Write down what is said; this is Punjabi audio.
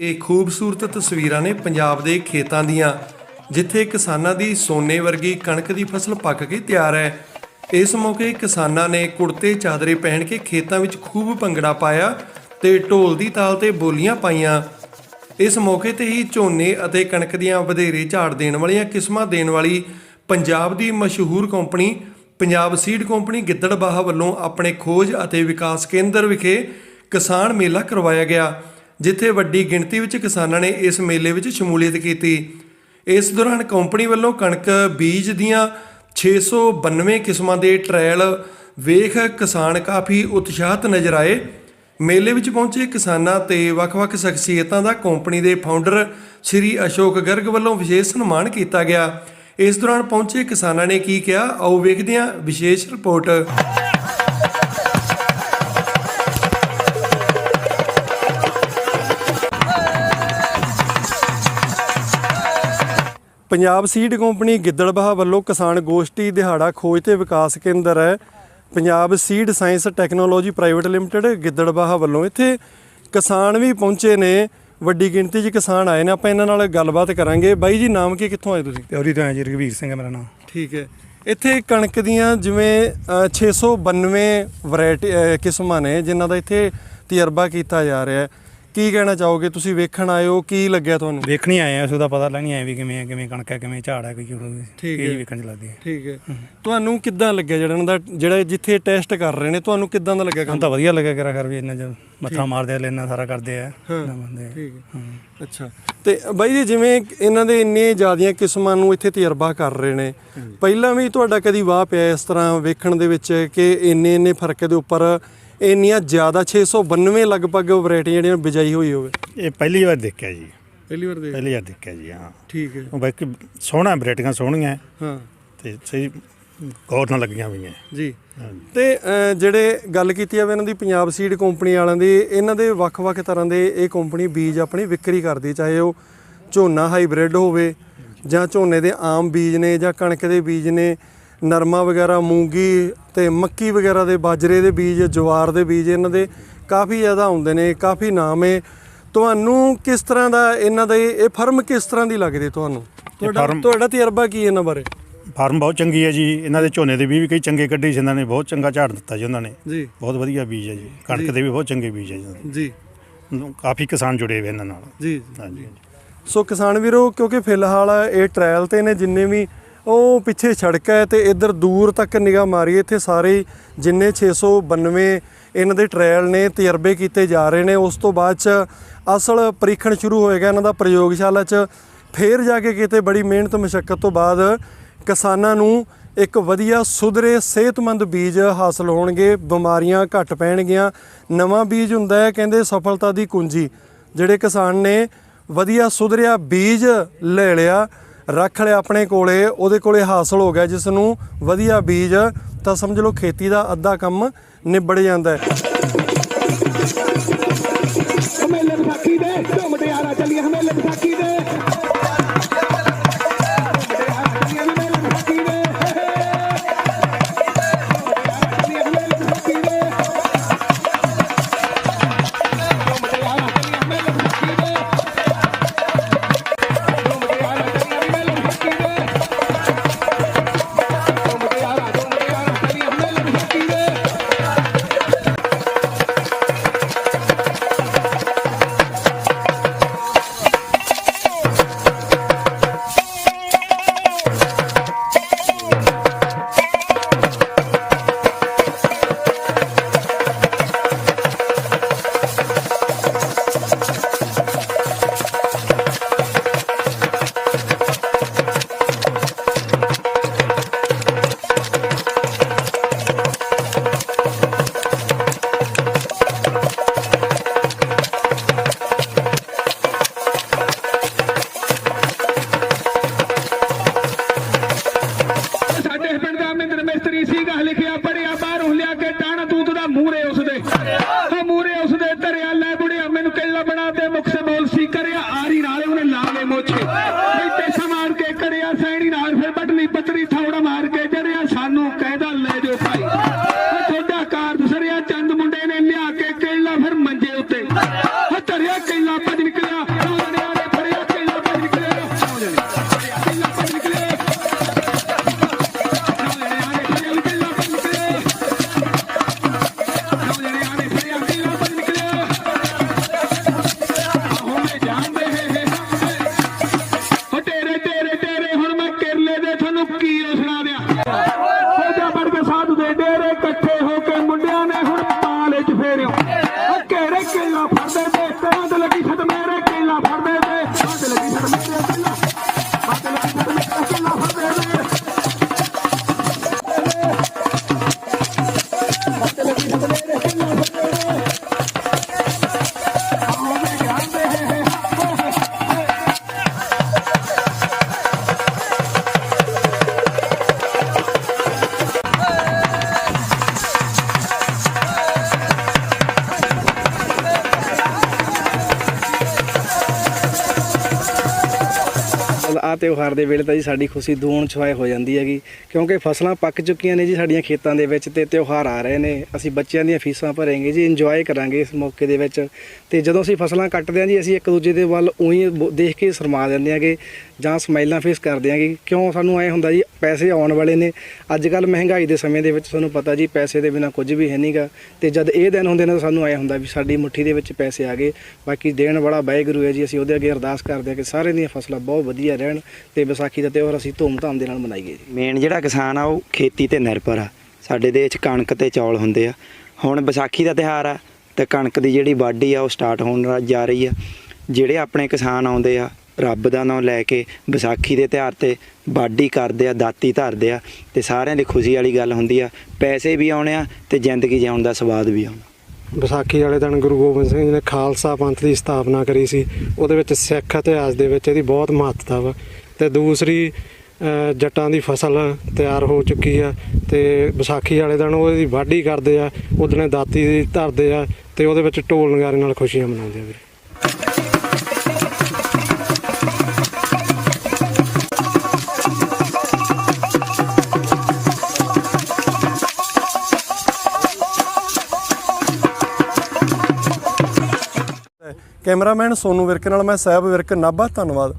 ਇਹ ਖੂਬਸੂਰਤ ਤਸਵੀਰਾਂ ਨੇ ਪੰਜਾਬ ਦੇ ਖੇਤਾਂ ਦੀਆਂ, ਜਿੱਥੇ ਕਿਸਾਨਾਂ ਦੀ ਸੋਨੇ ਵਰਗੀ ਕਣਕ ਦੀ ਫਸਲ ਪੱਕ ਕੇ ਤਿਆਰ ਹੈ। ਇਸ ਮੌਕੇ ਕਿਸਾਨਾਂ ਨੇ ਕੁੜਤੇ ਚਾਦਰੇ ਪਹਿਨ ਕੇ ਖੇਤਾਂ ਵਿੱਚ ਖੂਬ ਭੰਗੜਾ ਪਾਇਆ ਤੇ ਢੋਲ ਦੀ ਤਾਲ ਤੇ ਬੋਲੀਆਂ ਪਾਈਆਂ। ਇਸ ਮੌਕੇ ਤੇ ਹੀ ਝੋਨੇ ਅਤੇ ਕਣਕ ਦੀਆਂ ਵਧੇਰੇ ਝਾੜ ਦੇਣ ਵਾਲੀਆਂ ਕਿਸਮਾਂ ਦੇਣ ਵਾਲੀ ਪੰਜਾਬ ਦੀ ਮਸ਼ਹੂਰ company, Punjab seed company Giddarbaha ਵੱਲੋਂ ਆਪਣੇ ਖੋਜ ਅਤੇ ਵਿਕਾਸ ਕੇਂਦਰ ਵਿਖੇ ਕਿਸਾਨ ਮੇਲਾ ਕਰਵਾਇਆ ਗਿਆ। ਜਿੱਥੇ ਵੱਡੀ ਗਿਣਤੀ ਵਿੱਚ ਕਿਸਾਨਾਂ ਨੇ ਇਸ ਮੇਲੇ ਵਿੱਚ ਸ਼ਮੂਲੀਅਤ ਕੀਤੀ। ਇਸ ਦੌਰਾਨ ਕੰਪਨੀ ਵੱਲੋਂ ਕਣਕ, ਬੀਜ ਦੀਆਂ 692 ਕਿਸਮਾਂ ਦੇ ਟ੍ਰਾਇਲ ਵੇਖ ਕਿਸਾਨ ਕਾਫੀ ਉਤਸ਼ਾਹਤ ਨਜ਼ਰ ਆਏ। ਮੇਲੇ ਵਿੱਚ ਪਹੁੰਚੇ ਕਿਸਾਨਾਂ ਤੇ ਵੱਖ-ਵੱਖ ਸ਼ਖਸੀਅਤਾਂ ਦਾ ਕੰਪਨੀ ਦੇ ਫਾਊਂਡਰ ਸ਼੍ਰੀ ਅਸ਼ੋਕ ਗਰਗ ਵੱਲੋਂ ਵਿਸ਼ੇਸ਼ ਸਨਮਾਨ ਕੀਤਾ ਗਿਆ। ਇਸ ਦੌਰਾਨ ਪਹੁੰਚੇ ਕਿਸਾਨਾਂ ਨੇ ਕੀ ਕਿਹਾ, ਆਓ ਵੇਖਦੇ ਹਾਂ ਵਿਸ਼ੇਸ਼ report Punjab seed company Giddarbaha ਵੱਲੋਂ ਕਿਸਾਨ ਗੋਸ਼ਟੀ ਦਿਹਾੜਾ ਖੋਜ ਤੇ ਵਿਕਾਸ ਕੇਂਦਰ ਹੈ। Punjab seed science technology private limited Giddarbaha ਵੱਲੋਂ ਇੱਥੇ ਕਿਸਾਨ ਵੀ ਪਹੁੰਚੇ ਨੇ। ਵੱਡੀ ਗਿਣਤੀ 'ਚ ਕਿਸਾਨ ਆਏ ਨੇ। ਆਪਾਂ ਇਹਨਾਂ ਨਾਲ ਗੱਲਬਾਤ ਕਰਾਂਗੇ। ਬਾਈ ਜੀ ਨਾਮ ਕੀ ਕਿੱਥੋਂ ਆਏ ਤੁਸੀਂ? ਪਿਉਰੀ ਤੋਂ ਆਇਆ ਜੀ ਰਘਵੀਰ ਸਿੰਘ ਹੈ ਮੇਰਾ ਨਾਮ। ਠੀਕ ਹੈ। ਇੱਥੇ ਕਣਕ ਦੀਆਂ ਜਿਵੇਂ ਅ, 692 ਵੈਰਾਈਟੀ ਕਿਸਮਾਂ ਨੇ ਜਿਨ੍ਹਾਂ ਦਾ ਇੱਥੇ ਤਜਰਬਾ ਕੀਤਾ ਜਾ ਰਿਹਾ ਹੈ। ਕੀ ਕਹਿਣਾ ਚਾਹੋਗੇ? ਤੁਸੀਂ ਵੇਖਣ ਆਏ ਹੋ ਕੀ ਲੱਗਿਆ ਤੁਹਾਨੂੰ? ਵੇਖਣੀ ਆਏ ਆ ਉਸ ਦਾ ਪਤਾ ਲੈਣੀ ਆਏ ਵੀ ਕਿਵੇਂ ਹੈ ਕਿਵੇਂ ਕਣਕ ਹੈ ਕਿਵੇਂ ਝਾੜ ਹੈ ਕੋਈ ਠੀਕ ਕੀ ਹੈ। ਵੇਖਣ ਚ ਲੱਗਦੀ ਹੈ ਠੀਕ ਹੈ। ਤੁਹਾਨੂੰ ਕਿੱਦਾਂ ਲੱਗਿਆ ਜਿਹੜਾ ਇਹਨਾਂ ਦਾ ਜਿਹੜਾ ਜਿੱਥੇ ਟੈਸਟ ਕਰ ਰਹੇ ਨੇ ਤੁਹਾਨੂੰ ਕਿੱਦਾਂ ਦਾ ਲੱਗਿਆ ਕੰਮ ਤਾਂ ਵਧੀਆ ਲੱਗਿਆ ਕਰਾ ਕਰ ਵੀ ਇੰਨਾ ਜਦ ਮੱਥਾ ਮਾਰਦੇ ਆ ਲੈਣਾ ਸਾਰਾ ਕਰਦੇ ਆ। ਠੀਕ ਹੈ। ਹਾਂ। ਅੱਛਾ। ਤੇ ਬਾਈ ਜੀ ਜਿਵੇਂ ਇਹਨਾਂ ਦੇ ਇੰਨੇ ਜ਼ਿਆਦੀਆਂ ਕਿਸਮਾਂ ਨੂੰ ਇੱਥੇ ਤਜਰਬਾ ਕਰ ਰਹੇ ਨੇ ਪਹਿਲਾਂ ਵੀ ਤੁਹਾਡਾ ਕਦੀ ਵਾਹ ਪਿਆ ਇਸ ਤਰ੍ਹਾਂ ਵੇਖਣ ਦੇ ਵਿੱਚ ਕਿ ਇੰਨੇ ਇੰਨੇ ਫ਼ਰਕ ਦੇ ਉੱਪਰ ਇੰਨੀਆਂ ਜ਼ਿਆਦਾ 692 ਲਗਭਗ ਵੈਰਾਈਟੀ ਜਿਹੜੀਆਂ ਬਿਜਾਈ ਹੋਈ ਹੋਵੇ। ਇਹ ਪਹਿਲੀ ਵਾਰ ਦੇਖਿਆ ਜੀ। ਪਹਿਲੀ ਵਾਰ ਦੇ ਪਹਿਲੀ ਵਾਰ ਦੇਖਿਆ ਜੀ ਹਾਂ। ਠੀਕ ਹੈ। ਉਹ ਬਾਕੀ ਸੋਹਣਾ ਵੈਰਾਈਟੀਆਂ ਸੋਹਣੀਆਂ। ਹਾਂ। ਤੇ ਸਹੀ ਗੌਰ ਨਾਲ ਲੱਗੀਆਂ ਹੋਈਆਂ। ਜੀ। ਤੇ ਜਿਹੜੇ ਗੱਲ ਕੀਤੀ ਜਾਵੇ ਇਹਨਾਂ ਦੀ ਪੰਜਾਬ ਸੀਡ ਕੰਪਨੀ ਵਾਲਿਆਂ ਦੀ ਇਹਨਾਂ ਦੇ ਵੱਖ-ਵੱਖ ਤਰ੍ਹਾਂ ਦੇ ਇਹ ਕੰਪਨੀ ਬੀਜ ਆਪਣੀ ਵਿਕਰੀ ਕਰਦੀ ਚਾਹੇ ਉਹ ਝੋਨਾ ਹਾਈਬ੍ਰਿਡ ਹੋਵੇ ਜਾਂ ਝੋਨੇ ਦੇ ਆਮ ਬੀਜ ਨੇ ਜਾਂ ਕਣਕ ਦੇ ਬੀਜ ਨੇ। ਨਰਮਾ ਵਗੈਰਾ ਮੂੰਗੀ ਤੇ ਮੱਕੀ ਵਗੈਰਾ ਦੇ ਬਾਜਰੇ ਦੇ ਬੀਜ ਜਵਾਰ ਦੇ ਬੀਜ ਇਹਨਾਂ ਦੇ ਕਾਫੀ ਜ਼ਿਆਦਾ ਹੁੰਦੇ ਨੇ ਕਾਫੀ ਨਾਮ ਹੈ ਤੁਹਾਨੂੰ ਕਿਸ ਤਰ੍ਹਾਂ ਦਾ ਇਹਨਾਂ ਦਾ ਇਹ ਫਰਮ ਕਿਸ ਤਰ੍ਹਾਂ ਦੀ ਲੱਗਦੀ ਤੁਹਾਨੂੰ? ਤੁਹਾਡਾ ਤਜਰਬਾ ਕੀ ਹੈ ਇਹਨਾਂ ਬਾਰੇ? ਫਾਰਮ ਬਹੁਤ ਚੰਗੀ ਹੈ ਜੀ। ਇਹਨਾਂ ਦੇ ਝੋਨੇ ਦੇ ਵੀ ਵੀ ਕਈ ਚੰਗੇ ਕੱਢੇ ਸੀ ਇਹਨਾਂ ਨੇ ਬਹੁਤ ਚੰਗਾ ਝਾੜ ਦਿੱਤਾ ਜੀ ਉਹਨਾਂ ਨੇ। ਜੀ। ਬਹੁਤ ਵਧੀਆ ਬੀਜ ਹੈ ਜੀ। ਕਣਕ ਦੇ ਵੀ ਬਹੁਤ ਚੰਗੇ ਬੀਜ ਹੈ ਜੀ ਜੀ। ਕਾਫੀ ਕਿਸਾਨ ਜੁੜੇ ਹੋਏ ਇਹਨਾਂ ਨਾਲ। ਜੀ। ਜੀ ਹਾਂਜੀ। ਸੋ ਕਿਸਾਨ ਵੀਰੋ ਕਿਉਂਕਿ ਫਿਲਹਾਲ ਇਹ ਟ੍ਰਾਇਲ ਤੇ ਨੇ ਜਿੰਨੇ ਵੀ ਉਹ ਪਿੱਛੇ ਸੜਕ ਹੈ ਤੇ ਇੱਧਰ ਦੂਰ ਤੱਕ ਨਿਗਾਹ ਮਾਰੀ ਇੱਥੇ ਸਾਰੇ ਹੀ ਜਿੰਨੇ 692 ਇਹਨਾਂ ਦੇ ਟ੍ਰਾਇਲ ਨੇ, ਤਜਰਬੇ ਕੀਤੇ ਜਾ ਰਹੇ ਨੇ। ਉਸ ਤੋਂ ਬਾਅਦ ਚ ਅਸਲ ਪ੍ਰੀਖਣ ਸ਼ੁਰੂ ਹੋਏਗਾ ਇਹਨਾਂ ਦਾ ਪ੍ਰਯੋਗਸ਼ਾਲਾ ਚ। ਫੇਰ ਜਾ ਕੇ ਕਿਤੇ ਬੜੀ ਮਿਹਨਤ ਮੁਸ਼ਕਲ ਤੋਂ ਬਾਅਦ ਕਿਸਾਨਾਂ ਨੂੰ ਇੱਕ ਵਧੀਆ ਸੁਧਰੇ, ਸਿਹਤਮੰਦ ਬੀਜ ਹਾਸਲ ਹੋਣਗੇ। ਬਿਮਾਰੀਆਂ ਘੱਟ ਪੈਣਗੀਆਂ। ਨਵਾਂ ਬੀਜ ਹੁੰਦਾ ਹੈ, ਕਹਿੰਦੇ ਸਫਲਤਾ ਦੀ ਕੁੰਜੀ। ਜਿਹੜੇ ਕਿਸਾਨ ਨੇ ਵਧੀਆ ਸੁਧਰਿਆ ਬੀਜ ਲੈ ਲਿਆ ਰੱਖ ਲਿਆ ਆਪਣੇ ਕੋਲੇ, ਉਹਦੇ ਕੋਲੇ ਹਾਸਲ ਹੋ ਗਿਆ ਜਿਸ ਨੂੰ ਵਧੀਆ ਬੀਜ, ਤਾਂ ਸਮਝ ਲਓ ਖੇਤੀ ਦਾ ਅੱਧਾ ਕੰਮ ਨਿਬੜ ਜਾਂਦਾ ਹੈ। ਮੈਨੂੰ ਕਿੱਲਾ ਬਣਾ ਦੇ ਮੁਖ ਸੇ ਬੋਲ ਸੀ ਕਰਿਆ, ਆਰੀ ਨਾਲੇ ਉਹਨੇ ਲਾ ਲਏ ਮੋਛੇ ਇੱਥੇ ਸਮਾਰ ਕੇ ਕਰਿਆ, ਸੈਣੀ ਨਾਲ ਫਿਰ ਬਟਲੀ ਪਤਰੀ ਥੌੜਾ ਮਾਰ ਕੇ ਜੜਿਆ ਸਾਨੂੰ ਕਹਿਦਾ, ਲੈ ਦਿਓ ਭਾਈ। ਉਹ ਤੁਹਾਡਾ ਕਾਰ ਦਸਰਿਆ, ਚੰਦ ਮੁੰਡੇ ਨੇ ਲਿਆ ਕੇ ਮੇਰੇ ਉਹ ਘੇਰੇ ਕੇਲਾ ਫੜਦੇ ਤੇ, ਤੇਰਾ ਤੇ ਲੱਗੀ ਛੱਡ ਮੇਰੇ ਕੇਲਾ ਫੜਦੇ ਤੇ। ਤੇਰਾ ਤੇ ਲੱਗੀ ਛੱਡ ਮੇਰੇ ਕੇਲਾ ਬਾਤੇ ਲੱਗੀ ਛੱਡ ਮੇਰੇ ਕੇਲਾ ਫੜਦੇ ਤੇ। ਬਾਤੇ ਲੱਗੀ ਛੱਡ ਮੇਰੇ ਕੇਲਾ ਫੜਦੇ ਤੇ। ਆ ਤਿਉਹਾਰ ਦੇ ਵੇਲੇ ਤਾਂ ਜੀ ਸਾਡੀ ਖੁਸ਼ੀ ਦੂਣ ਛੁਆਏ ਹੋ ਜਾਂਦੀ ਹੈਗੀ, ਕਿਉਂਕਿ ਫਸਲਾਂ ਪੱਕ ਚੁੱਕੀਆਂ ਨੇ ਜੀ ਸਾਡੀਆਂ ਖੇਤਾਂ ਦੇ ਵਿੱਚ ਤੇ ਤਿਉਹਾਰ ਆ ਰਹੇ ਨੇ। ਅਸੀਂ ਬੱਚਿਆਂ ਦੀਆਂ ਫੀਸਾਂ ਭਰਾਂਗੇ ਜੀ ਇੰਜੋਏ ਕਰਾਂਗੇ ਇਸ ਮੌਕੇ ਦੇ ਵਿੱਚ। ਤੇ ਜਦੋਂ ਅਸੀਂ ਫਸਲਾਂ ਕੱਟਦੇ ਹਾਂ ਜੀ, ਅਸੀਂ ਇੱਕ ਦੂਜੇ ਦੇ ਵੱਲ ਉਹੀ ਦੇਖ ਕੇ ਸ਼ਰਮਾ ਜਾਂਦੇ ਆਂਗੇ ਜਾਂ ਸਮਾਈਲਾਂ ਫੇਸ ਕਰਦੇ ਆਂਗੇ ਕਿਉਂ ਸਾਨੂੰ ਐ ਹੁੰਦਾ ਜੀ, ਪੈਸੇ ਆਉਣ ਵਾਲੇ ਨੇ। ਅੱਜ ਕੱਲ ਮਹਿੰਗਾਈ ਦੇ ਸਮੇਂ ਦੇ ਵਿੱਚ ਤੁਹਾਨੂੰ ਪਤਾ ਜੀ, ਪੈਸੇ ਦੇ ਬਿਨਾ ਕੁਝ ਵੀ ਹੈ ਨਹੀਂਗਾ ਤੇ ਜਦ ਇਹ ਦਿਨ ਹੁੰਦੇ ਨੇ ਤਾਂ ਸਾਨੂੰ ਐ ਹੁੰਦਾ ਵੀ ਸਾਡੀ ਮੁੱਠੀ ਦੇ ਵਿੱਚ ਪੈਸੇ ਆ ਗਏ। ਬਾਕੀ ਦੇਣ ਵਾਲਾ ਵਾਹਿਗੁਰੂ ਹੈ ਜੀ, ਅਸੀਂ ਉਹਦੇ ਅੱਗੇ ਅਰਦਾਸ ਕਰਦੇ ਹਾਂ ਕਿ ਸਾਰੇ ਦੀਆਂ ਫਸਲਾਂ ਬਹੁਤ ਵਧੀਆ ਰਹਿਣ ਤੇ ਵਿਸਾਖੀ ਦਾ ਤਿਉਹਾਰ ਅਸੀਂ ਧੂਮ-ਧਾਮ ਦੇ ਨਾਲ ਮਨਾਈਏ ਜੀ। ਮੇਨ ਜਿਹੜਾ ਕਿਸਾਨ ਆ, ਉਹ ਖੇਤੀ ਤੇ ਨਿਰਭਰ ਆ। ਸਾਡੇ ਦੇਸ਼ ਕਣਕ ਤੇ ਚੌਲ ਹੁੰਦੇ ਆ। ਹੁਣ ਵਿਸਾਖੀ ਦਾ ਤਿਉਹਾਰ ਆ, ਤੇ ਕਣਕ ਦੀ ਜਿਹੜੀ ਵਾਢੀ ਆ, ਉਹ ਸਟਾਰਟ ਹੋਣ ਜਾ ਰਹੀ ਆ। ਜਿਹੜੇ ਆਪਣੇ ਕਿਸਾਨ ਆਉਂਦੇ ਆ ਰੱਬ ਦਾ ਨਾਮ ਲੈ ਕੇ ਵਿਸਾਖੀ ਦੇ ਤਿਉਹਾਰ ਤੇ ਵਾਢੀ ਕਰਦੇ ਆ, ਦਾਤੀ ਧਰਦੇ ਆ ਤੇ ਸਾਰਿਆਂ ਦੀ ਖੁਸ਼ੀ ਵਾਲੀ ਗੱਲ ਹੁੰਦੀ ਆ, ਪੈਸੇ ਵੀ ਆਉਣੇ ਆ ਤੇ ਜ਼ਿੰਦਗੀ ਜਿਉਣ ਦਾ ਸਵਾਦ ਵੀ ਆਉਣਾ। ਵਿਸਾਖੀ ਵਾਲੇ ਦਿਨ ਗੁਰੂ ਗੋਬਿੰਦ ਸਿੰਘ ਜੀ ਨੇ ਖਾਲਸਾ ਪੰਥ ਦੀ ਸਥਾਪਨਾ ਕਰੀ ਸੀ, ਉਹਦੇ ਵਿੱਚ ਸਿੱਖ ਇਤਿਹਾਸ ਦੇ ਵਿੱਚ ਇਹਦੀ ਬਹੁਤ ਮਹੱਤਤਾ ਵਾ ਤੇ ਦੂਸਰੀ ਜੱਟਾਂ ਦੀ ਫਸਲ ਤਿਆਰ ਹੋ ਚੁੱਕੀ ਆ ਤੇ ਵਿਸਾਖੀ ਵਾਲੇ ਦਿਨ ਉਹਦੀ ਵਾਢੀ ਕਰਦੇ ਆ ਉਹਦਨੇ ਦਾਤੀ ਦੀ ਧਰਦੇ ਆ ਤੇ ਉਹਦੇ ਵਿੱਚ ਢੋਲ ਨਗਾਰੇ ਨਾਲ ਖੁਸ਼ੀਆਂ ਮਨਾਉਂਦੇ ਆ ਵੀਰੇ। ਕੈਮਰਾਮੈਨ ਸੋਨੂ ਵਿਰਕ ਨਾਲ ਮੈਂ ਸਾਹਿਬ ਵਿਰਕ ਨਾਭਾ ਧੰਨਵਾਦ।